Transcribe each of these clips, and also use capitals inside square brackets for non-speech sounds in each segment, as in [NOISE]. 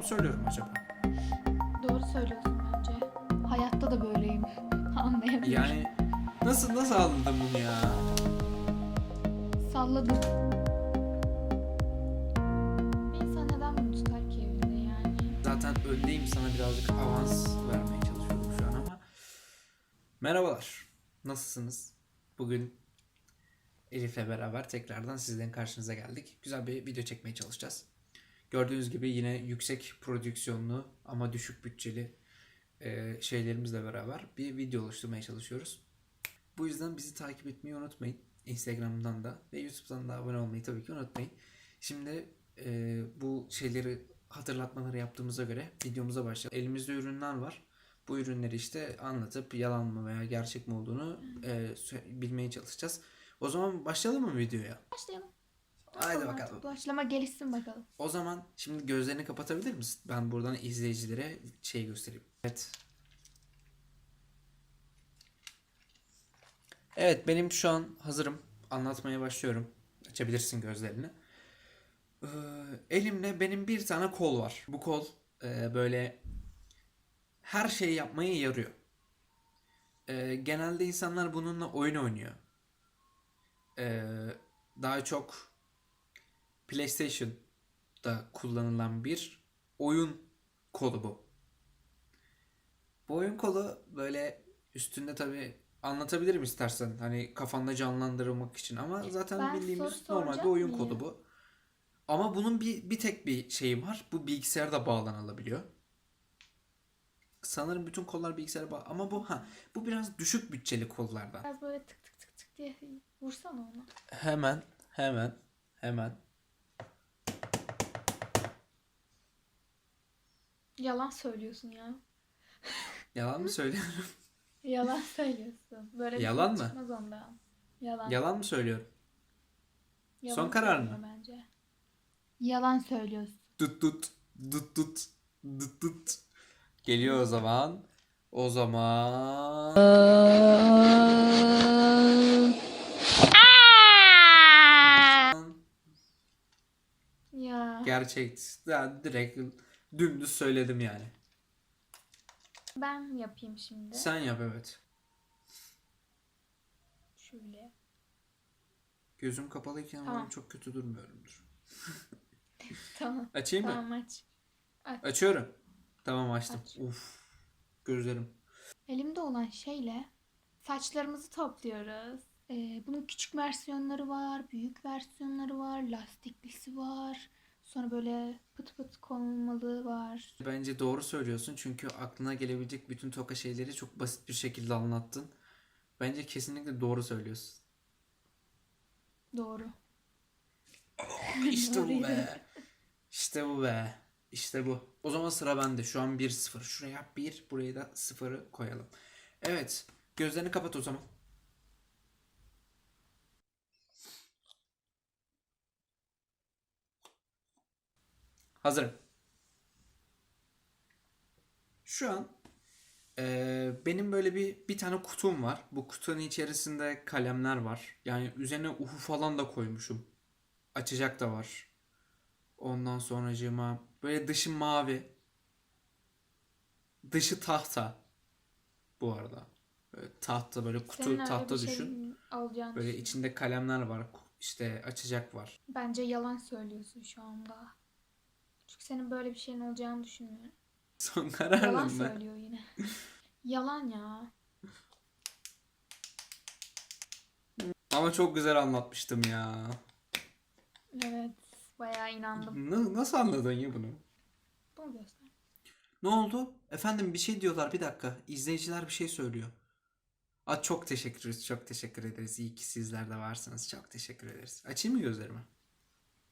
mu söylüyorum acaba? Doğru söylüyorsun bence. Hayatta da böyleyim. [LAUGHS] Anlayabilirim. Yani nasıl nasıl anladın bunu ya? Salladım. Bir insan neden bunu tutar ki evinde yani? Zaten öndeyim sana birazcık avans vermeye çalışıyorum şu an ama. Merhabalar. Nasılsınız? Bugün Elif'le beraber tekrardan sizlerin karşınıza geldik. Güzel bir video çekmeye çalışacağız. Gördüğünüz gibi yine yüksek prodüksiyonlu ama düşük bütçeli e, şeylerimizle beraber bir video oluşturmaya çalışıyoruz. Bu yüzden bizi takip etmeyi unutmayın. Instagram'dan da ve YouTube'dan da abone olmayı tabii ki unutmayın. Şimdi e, bu şeyleri hatırlatmaları yaptığımıza göre videomuza başlayalım. Elimizde ürünler var. Bu ürünleri işte anlatıp yalan mı veya gerçek mi olduğunu e, bilmeye çalışacağız. O zaman başlayalım mı videoya? Başlayalım. Haydi bakalım. Başlama gelişsin bakalım. O zaman şimdi gözlerini kapatabilir misin? Ben buradan izleyicilere şey göstereyim. Evet. Evet benim şu an hazırım. Anlatmaya başlıyorum. Açabilirsin gözlerini. Ee, elimde benim bir tane kol var. Bu kol e, böyle her şeyi yapmaya yarıyor. Ee, genelde insanlar bununla oyun oynuyor. Ee, daha çok PlayStation'da kullanılan bir oyun kolu bu. Bu oyun kolu böyle üstünde tabi anlatabilirim istersen hani kafanda canlandırmak için ama zaten Ben bildiğimiz normal bir oyun kodu bu. Ama bunun bir, bir tek bir şeyi var. Bu bilgisayara da bağlanabiliyor. Sanırım bütün kollar bilgisayara bağlı. Ama bu ha bu biraz düşük bütçeli kollardan. Biraz böyle tık tık tık tık diye vursana onu. Hemen hemen hemen Yalan söylüyorsun ya. yalan mı söylüyorum? [LAUGHS] Yalan söylüyorsun. Böyle bir Yalan şey mı? çıkmaz ondan. Yalan. Yalan mı söylüyorum? Yalan Son söylüyor mı? Bence. Yalan söylüyorsun. Tut tut tut tut tut tut. Geliyor o zaman. O zaman. Ya. Gerçek. Ya direkt dümdüz söyledim yani. Ben yapayım şimdi. Sen yap evet. Şöyle. Gözüm kapalıyken Tamam. çok kötü durmuyorumdur. [LAUGHS] Tamam. Açayım mı? Tamam aç. Aç. Açıyorum. Tamam açtım. Aç. Uf. Gözlerim. Elimde olan şeyle saçlarımızı topluyoruz. Ee, bunun küçük versiyonları var, büyük versiyonları var, lastiklisi var. Sonra böyle pıt pıt konulmalı var. Bence doğru söylüyorsun çünkü aklına gelebilecek bütün toka şeyleri çok basit bir şekilde anlattın. Bence kesinlikle doğru söylüyorsun. Doğru. [LAUGHS] İşte bu be. İşte bu be. İşte bu. O zaman sıra bende. Şu an 1-0. Şuraya 1, buraya da 0'ı koyalım. Evet. Gözlerini kapat o zaman. Hazırım. Şu an eee, benim böyle bir bir tane kutum var. Bu kutunun içerisinde kalemler var. Yani üzerine uhu falan da koymuşum. Açacak da var. Ondan sonracığıma böyle dışı mavi. Dışı tahta. Bu arada. Böyle tahta böyle kutu Senin tahta şey düşün. alacağını Böyle düşün- içinde kalemler var. İşte açacak var. Bence yalan söylüyorsun şu anda. Senin böyle bir şeyin olacağını düşünmüyorum. Son Yalan kararım ben. söylüyor yine. yalan ya. Ama çok güzel anlatmıştım ya. Evet. Bayağı inandım. Na- nasıl anladın ya bunu? Bunu göster. Ne oldu? Efendim bir şey diyorlar bir dakika. İzleyiciler bir şey söylüyor. Aa, çok teşekkür ederiz. Çok teşekkür ederiz. İyi ki sizler de varsınız. Çok teşekkür ederiz. Açayım mı gözlerimi?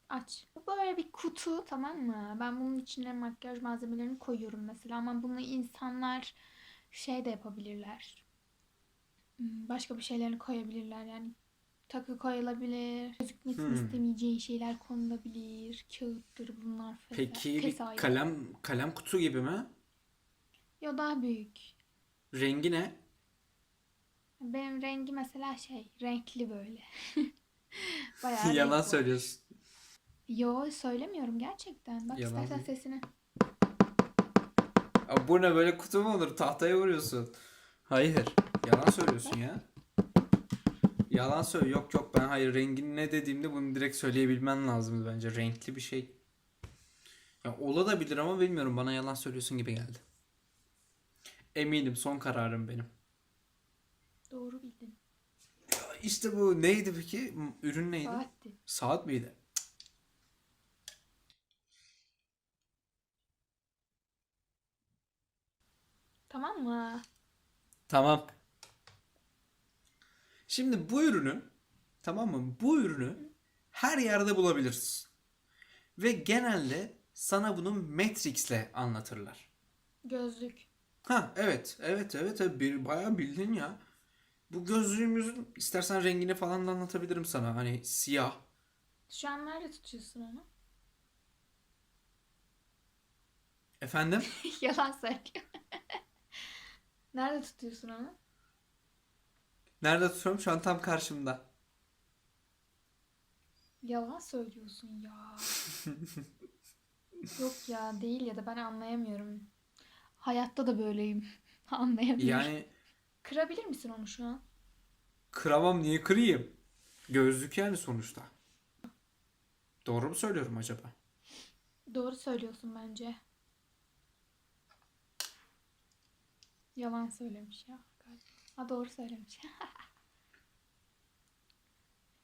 Aç. Böyle bir kutu tamam mı? Ben bunun içine makyaj malzemelerini koyuyorum mesela ama bunu insanlar şey de yapabilirler. Hmm, Başka bir şeylerini koyabilirler yani. Takı koyulabilir. Gözükmesini Hmm. istemeyeceğin şeyler konulabilir. Kağıttır bunlar falan. Peki Vesaire. kalem kalem kutu gibi mi? Yo daha büyük. Rengi ne? Benim rengi mesela şey renkli böyle. [LAUGHS] Bayağı [LAUGHS] Yalan renk var. söylüyorsun. Yo söylemiyorum gerçekten. Bak Yalan istersen değil. sesini. Abi bu ne böyle kutu mu olur? Tahtaya vuruyorsun. Hayır. Yalan söylüyorsun ya. Yalan söyle. Yok yok ben hayır rengin ne dediğimde bunu direkt söyleyebilmen lazımdı bence. Renkli bir şey. Ya olabilir ama bilmiyorum. Bana yalan söylüyorsun gibi geldi. Eminim son kararım benim. Doğru bildin. Ya İşte bu neydi peki? Ürün neydi? Saatti. Saat miydi? Tamam mı? Tamam. Şimdi bu ürünü tamam mı? Bu ürünü her yerde bulabilirsin. Ve genelde sana bunu Matrix'le anlatırlar. Gözlük. Ha evet evet evet bir, bayağı bildin ya. Bu gözlüğümüzün istersen rengini falan da anlatabilirim sana. Hani siyah. Şu an nerede tutuyorsun onu? Efendim? [LAUGHS] Yalan söylüyor. Nerede tutuyorsun onu? Nerede tutuyorum? Şu an tam karşımda. Yalan söylüyorsun ya. [LAUGHS] Yok ya değil ya da ben anlayamıyorum. Hayatta da böyleyim. [LAUGHS] Anlayamıyorum. Yani Kırabilir misin onu şu an? kıramam niye kırayım? Gözlük yani sonuçta. Doğru mu söylüyorum acaba? Doğru söylüyorsun bence. Yalan söylemiş ya. galiba. Ha doğru söylemiş. [LAUGHS]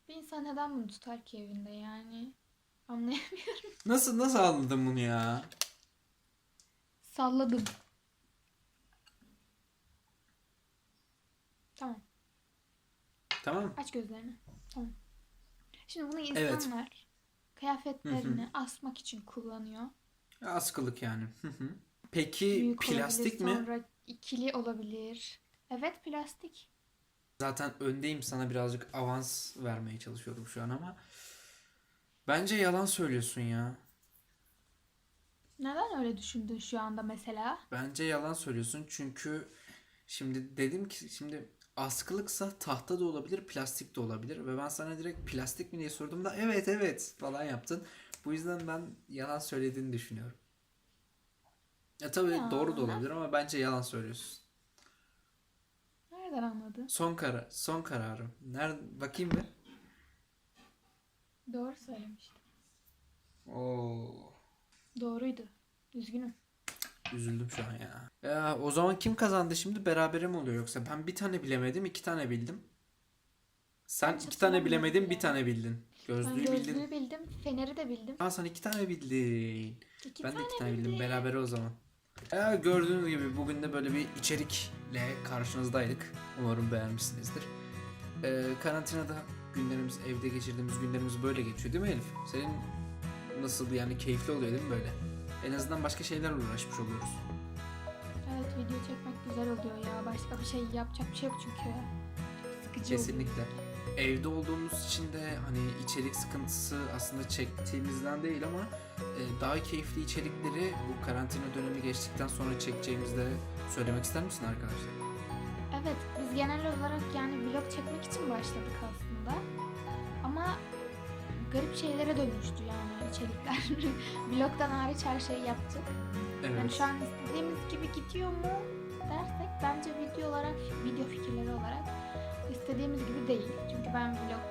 Bir insan neden bunu tutar ki evinde yani? Anlayamıyorum. [LAUGHS] Nasıl nasıl anladın bunu ya? Salladım. Tamam. Tamam. Aç gözlerini. Tamam. Şimdi bunu Evet. insanlar kıyafetlerini asmak için kullanıyor. Askılık yani. Hı hı. Peki Büyük plastik olabilir, mi? Sonra ikili olabilir. Evet plastik. Zaten öndeyim sana birazcık avans vermeye çalışıyorum şu an ama bence yalan söylüyorsun ya. Neden öyle düşündün şu anda mesela? Bence yalan söylüyorsun çünkü şimdi dedim ki şimdi askılıksa tahta da olabilir, plastik de olabilir ve ben sana direkt plastik mi diye sorduğumda evet evet falan yaptın. Bu yüzden ben yalan söylediğini düşünüyorum. Ya tabii Ya. doğru da olabilir ama bence yalan söylüyorsun. Nereden anladın? Son karar, son kararım. Nerede bakayım bir. Doğru söylemiştim. Oo, Doğruydu. Üzgünüm. üzüldüm şu an ya. Ya o zaman kim kazandı şimdi? Berabere mi oluyor yoksa? Ben bir tane bilemedim, iki tane bildim. Sen iki tane bilemedin, bir tane bildin. Ben Gözlüğü gözlüğü bildin. bildim. Feneri de bildim. Aa sen iki tane bildin. İki Ben de tane iki tane bildim. bildim. Berabere o zaman. Ya gördüğünüz gibi bugün de böyle bir içerikle karşınızdaydık. Umarım beğenmişsinizdir. Ee, karantinada günlerimiz, evde geçirdiğimiz günlerimiz böyle geçiyor değil mi Elif? Senin nasıl yani keyifli oluyor değil mi böyle? En azından başka şeylerle uğraşmış oluyoruz. Evet video çekmek güzel oluyor ya. Başka bir şey yapacak bir şey yok çünkü. Çok sıkıcı oluyor. Kesinlikle. Evde olduğumuz için de hani içerik sıkıntısı aslında çektiğimizden değil ama e, daha keyifli içerikleri bu karantina dönemi geçtikten sonra çekeceğimizde söylemek ister misin arkadaşlar? Evet biz genel olarak yani vlog çekmek için başladık aslında. Ama garip şeylere dönüştü yani içerikler. [LAUGHS] Vlogdan hariç her şeyi yaptık. Yani Evet. şu an istediğimiz gibi gidiyor mu dersek bence video olarak, video fikirleri olarak istediğimiz gibi değil. Çünkü ben vlog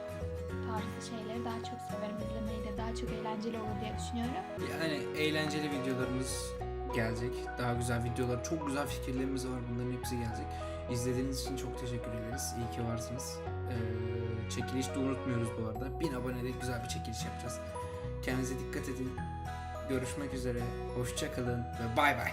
tarzı şeyleri daha çok severim. izlemeyi de daha çok eğlenceli olur diye düşünüyorum. Yani eğlenceli videolarımız gelecek. Daha güzel videolar, çok güzel fikirlerimiz var. Bunların hepsi gelecek. İzlediğiniz için çok teşekkür ederiz. İyi ki varsınız. Ee, çekiliş de unutmuyoruz bu arada. 1000 abonede güzel bir çekiliş yapacağız. Kendinize dikkat edin. Görüşmek üzere. Hoşça kalın ve bay bay.